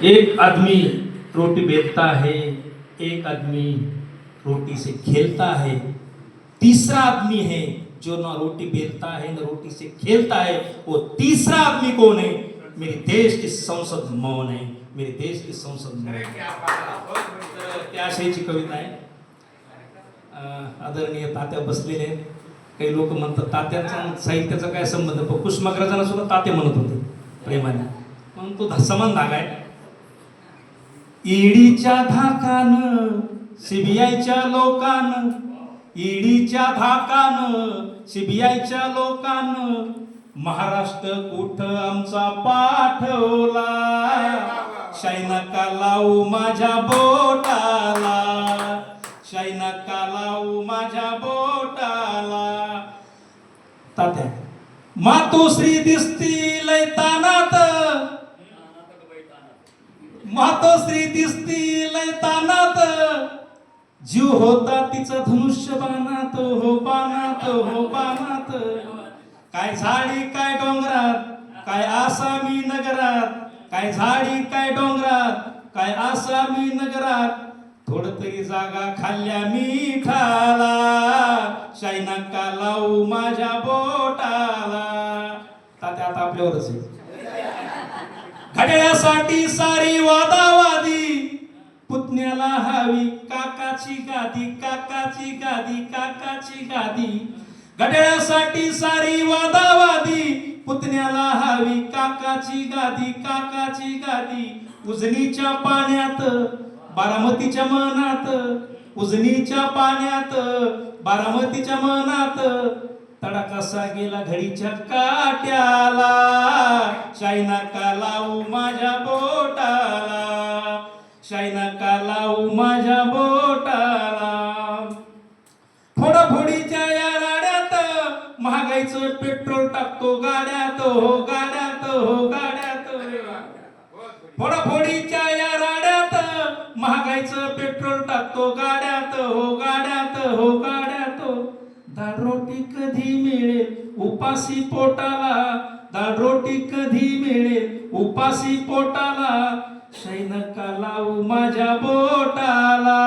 एक आदमी रोटी बेचता है एक आदमी रोटी से खेलता है। तीसरा आदमी है जो ना रोटी बेचता है ना रोटी से खेलता है। वो तीसरा आदमी कौन है? मेरे देश की संसद मौन है। मेरे देश की संसद मौन है। त्या आशयाची कविता आहे आदरणीय तात्या बसलेले आहेत काही लोक म्हणतात तात्यांचा साहित्याचा काय संबंध? पण कुसुमाग्रजांना सुद्धा ताते म्हणत होते प्रेमाने. म्हणून तो समान धागा आहे. ईडीच्या धाकान सीबीआयच्या लोकान ईडीच्या धाकान सीबीआयच्या लोकान महाराष्ट्र कुठ आमचा पाठवला? शैनका लावू माझ्या बोटाला. शैनका लावू माझ्या बोटाला. तात्या मातोश्री दिसती लयतानात मातोश्री दिसती तानात. जीव होता तिचा धनुष्य बाणात हो बाणात हो बाणात. काय झाडी काय डोंगरात काय आसामी नगरात. काय झाडी काय डोंगरात काय आसामी नगरात. थोड तरी जागा खाल्ल्या मिठाला शाईनाका लावू माझ्या बोटाला. तात्या आता आपल्यावरच आहे. घड्याळासाठी सारी वादावादी. पुतण्याला हवी काकाची गादी काकाची गादी काकाची गादी. घड्याळासाठी सारी वादावादी. पुतण्याला हवी काकाची गादी काकाची गादी. उजनीच्या पाण्यात बारामतीच्या मनात. उजनीच्या पाण्यात बारामतीच्या मनात. तडा गेला घडीच्या काट्याला शाईनाका लावू माझ्या बोटाला शाईनाका लावू माझ्या बोटाला. फोडाफोडीच्या या राड्यात महागाईचं पेट्रोल टाकतो गाड्यात हो गाड्यात हो गाड्यात. दाळ रोटी कधी मिळेल? उपासी पोटाला दाळ रोटी कधी मिळेल? उपासी पोटाला सैनका लावू माझ्या बोटाला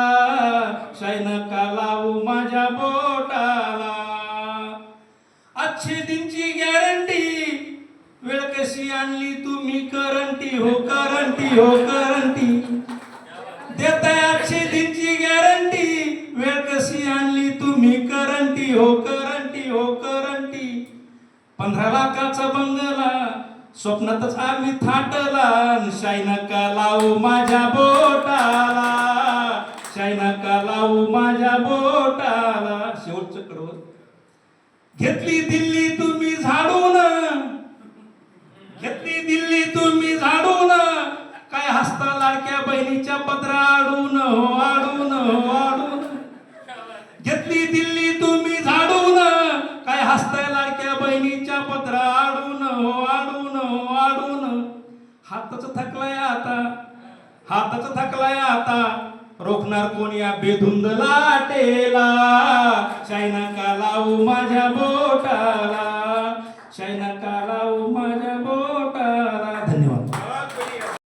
सैनका लावू माझ्या बोटाला. अच्छे दिनची गॅरंटी वेळ कशी आणली तुम्ही? करंटी हो करंटी हो करंटी. देताय अच्छे दिनची गॅरंटी पंधरा लाखाचा बंगला स्वप्नातच आम्ही थाटला शाईनका लावू माझ्या बोटाला. शाईनका लावू माझ्या बोटाला. शेवटचं कडवं. घेतली दिल्ली तुम्ही झाडून. घेतली दिल्ली तुम्ही झाडून. काय हसता लाडक्या बहिणीच्या पत्रा आडून हो आडून हो आडून. बहिणीच्या पत्र आडून हो आडून हो आडून. हातच थकलाय आता. हातच थकलाय आता. रोखणार कोण या बेधुंद लाटेला? शायनाका लावू माझ्या बोटाला. शायना